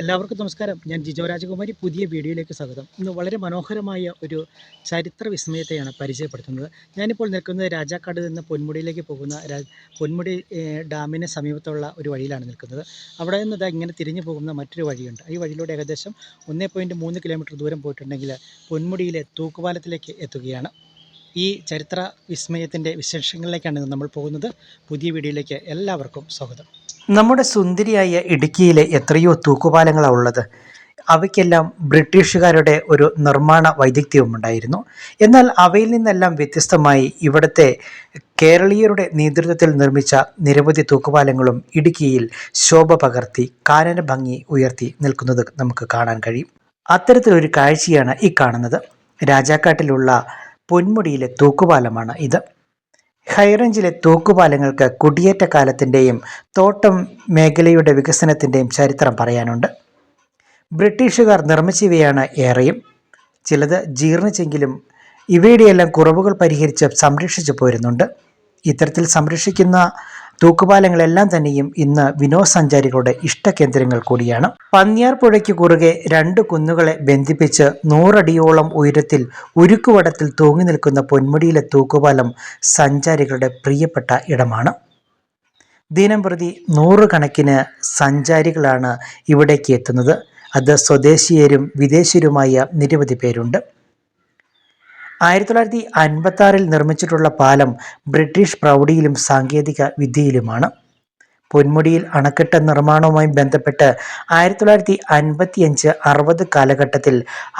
എല്ലാവർക്കും നമസ്കാരം. ഞാൻ ജിജോ രാജകുമാരി. പുതിയ വീഡിയോയിലേക്ക് സ്വാഗതം. ഇന്ന് വളരെ മനോഹരമായ ഒരു ചരിത്ര വിസ്മയത്തെയാണ് പരിചയപ്പെടുത്തുന്നത്. ഞാനിപ്പോൾ നിൽക്കുന്നത് രാജാക്കാട് നിന്ന് പൊന്മുടിയിലേക്ക് പോകുന്ന പൊന്മുടി ഡാമിന് സമീപത്തുള്ള ഒരു വഴിയിലാണ് നിൽക്കുന്നത്. അവിടെ നിന്ന് ഇതാ ഇങ്ങനെ തിരിഞ്ഞു പോകുന്ന മറ്റൊരു വഴിയുണ്ട്. ഈ വഴിയിലൂടെ ഏകദേശം ഒന്നേ കിലോമീറ്റർ ദൂരം പോയിട്ടുണ്ടെങ്കിൽ പൊന്മുടിയിലെ തൂക്കുപാലത്തിലേക്ക് എത്തുകയാണ്. ഈ ചരിത്ര വിസ്മയത്തിന്റെ വിശേഷങ്ങളിലേക്കാണ് നമ്മൾ പോകുന്നത്. പുതിയ വീഡിയോയിലേക്ക് എല്ലാവർക്കും സ്വാഗതം. നമ്മുടെ സുന്ദരിയായ ഇടുക്കിയിലെ എത്രയോ തൂക്കുപാലങ്ങളാണ് ഉള്ളത്. അവയ്ക്കെല്ലാം ബ്രിട്ടീഷുകാരുടെ ഒരു നിർമ്മാണ വൈദഗ്ധ്യവും ഉണ്ടായിരുന്നു എന്നാൽ അവയിൽ നിന്നെല്ലാം വ്യത്യസ്തമായി ഇവിടുത്തെ കേരളീയരുടെ നേതൃത്വത്തിൽ നിർമ്മിച്ച നിരവധി തൂക്കുപാലങ്ങളും ഇടുക്കിയിൽ ശോഭ പകർത്തി കാനന ഭംഗി ഉയർത്തി നിൽക്കുന്നത് നമുക്ക് കാണാൻ കഴിയും. അത്തരത്തിലൊരു കാഴ്ചയാണ് ഈ കാണുന്നത്. രാജാക്കാട്ടിലുള്ള പൊന്മുടിയിലെ തൂക്കുപാലമാണ് ഇത്. ഹൈറേഞ്ചിലെ തൂക്കുപാലങ്ങൾക്ക് കുടിയേറ്റ കാലത്തിന്റെയും തോട്ടം മേഖലയുടെ വികസനത്തിന്റെയും ചരിത്രം പറയാനുണ്ട്. ബ്രിട്ടീഷുകാർ നിർമ്മിച്ചവയാണ് ഏറെയും. ചിലത് ജീർണിച്ചെങ്കിലും ഇവയുടെയെല്ലാം കുറവുകൾ പരിഹരിച്ച് സംരക്ഷിച്ചു പോരുന്നുണ്ട്. ഇത്തരത്തിൽ സംരക്ഷിക്കുന്ന തൂക്കുപാലങ്ങളെല്ലാം തന്നെയും ഇന്ന് വിനോദസഞ്ചാരികളുടെ ഇഷ്ടകേന്ദ്രങ്ങൾ കൂടിയാണ്. പന്നിയാർ പുഴയ്ക്ക് കുറുകെ രണ്ട് കുന്നുകളെ ബന്ധിപ്പിച്ച് നൂറടിയോളം ഉയരത്തിൽ ഉരുക്കുവടത്തിൽ തൂങ്ങി നിൽക്കുന്ന പൊന്മുടിയിലെ തൂക്കുപാലം സഞ്ചാരികളുടെ പ്രിയപ്പെട്ട ഇടമാണ്. ദിനം പ്രതി നൂറുകണക്കിന് സഞ്ചാരികളാണ് ഇവിടേക്ക് എത്തുന്നത്. അത് സ്വദേശീയരും വിദേശീയരുമായ നിരവധി പേരുണ്ട്. ആയിരത്തി തൊള്ളായിരത്തി അൻപത്തി ആറിൽ നിർമ്മിച്ചിട്ടുള്ള പാലം ബ്രിട്ടീഷ് പ്രൗഢിയിലും സാങ്കേതിക വിദ്യയിലുമാണ്. പൊന്മുടിയിൽ അണക്കെട്ട് നിർമ്മാണവുമായി ബന്ധപ്പെട്ട് ആയിരത്തി തൊള്ളായിരത്തി അൻപത്തിയഞ്ച് അറുപത് കാലഘട്ടത്തിൽ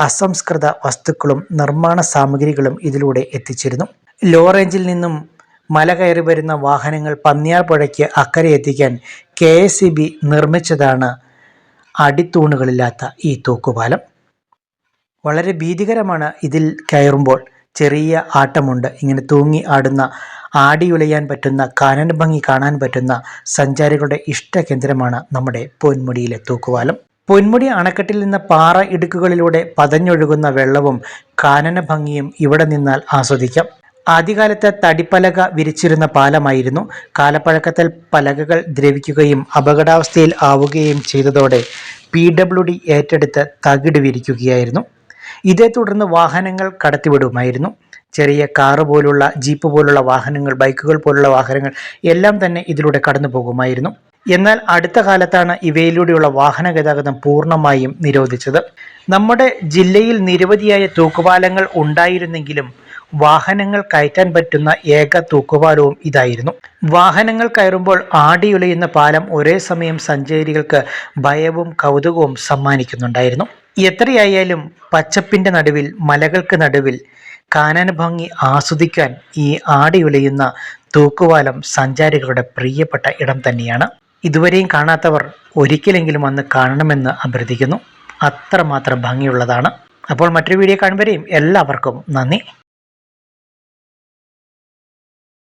അസംസ്കൃത വസ്തുക്കളും നിർമ്മാണ സാമഗ്രികളും ഇതിലൂടെ എത്തിച്ചിരുന്നു. ലോ റേഞ്ചിൽ നിന്നും മല കയറി വരുന്ന വാഹനങ്ങൾ പന്നിയാർ പുഴയ്ക്ക് അക്കരെ എത്തിക്കാൻ കെ എസ് ഇ ബി നിർമ്മിച്ചതാണ് അടിത്തൂണുകളില്ലാത്ത ഈ തൂക്കുപാലം. വളരെ ഭീതികരമാണ് ഇതിൽ കയറുമ്പോൾ ചെറിയ ആട്ടമുണ്ട്. ഇങ്ങനെ തൂങ്ങി ആടുന്ന ആടിയുലയാൻ പറ്റുന്ന കാനൻ ഭംഗി കാണാൻ പറ്റുന്ന സഞ്ചാരികളുടെ ഇഷ്ട കേന്ദ്രമാണ് നമ്മുടെ പൊന്മുടിയിലെ തൂക്കുവാലം. പൊന്മുടി അണക്കെട്ടിൽ നിന്ന് പാറ ഇടുക്കുകളിലൂടെ പതഞ്ഞൊഴുകുന്ന വെള്ളവും കാനന ഭംഗിയും ഇവിടെ നിന്നാൽ ആസ്വദിക്കാം. ആദ്യകാലത്ത് തടിപ്പലക വിരിച്ചിരുന്ന പാലമായിരുന്നു. കാലപ്പഴക്കത്തിൽ പലകകൾ ദ്രവിക്കുകയും അപകടാവസ്ഥയിൽ ആവുകയും ചെയ്തതോടെ പി ഡബ്ല്യു ഡി ഏറ്റെടുത്ത് തകിട് വിരിക്കുകയായിരുന്നു. ഇതേ തുടർന്ന് വാഹനങ്ങൾ കടത്തിവിടുമായിരുന്നു. ചെറിയ കാറ് പോലുള്ള ജീപ്പ് പോലുള്ള വാഹനങ്ങൾ ബൈക്കുകൾ പോലുള്ള വാഹനങ്ങൾ എല്ലാം തന്നെ ഇതിലൂടെ കടന്നു പോകുമായിരുന്നു എന്നാൽ അടുത്ത കാലത്താണ് ഇവയിലൂടെയുള്ള വാഹന ഗതാഗതം പൂർണമായും നിരോധിച്ചത്. നമ്മുടെ ജില്ലയിൽ നിരവധിയായ തൂക്കുപാലങ്ങൾ ഉണ്ടായിരുന്നെങ്കിലും വാഹനങ്ങൾ കയറ്റാൻ പറ്റുന്ന ഏക തൂക്കുപാലവും ഇതായിരുന്നു. വാഹനങ്ങൾ കയറുമ്പോൾ ആടിയുലയുന്ന പാലം ഒരേ സമയം സഞ്ചാരികൾക്ക് ഭയവും കൗതുകവും സമ്മാനിക്കുന്നുണ്ടായിരുന്നു. എത്രയായാലും പച്ചപ്പിന്റെ നടുവിൽ മലകൾക്ക് നടുവിൽ കാനന ഭംഗി ആസ്വദിക്കാൻ ഈ ആടിയുലയുന്ന തൂക്കുപാലം സഞ്ചാരികളുടെ പ്രിയപ്പെട്ട ഇടം തന്നെയാണ്. ഇതുവരെയും കാണാത്തവർ ഒരിക്കലെങ്കിലും അന്ന് കാണണമെന്ന് അഭ്യർത്ഥിക്കുന്നു. അത്രമാത്രം ഭംഗിയുള്ളതാണ്. അപ്പോൾ മറ്റൊരു വീഡിയോ കാണുമ്പോഴേയും എല്ലാവർക്കും നന്ദി.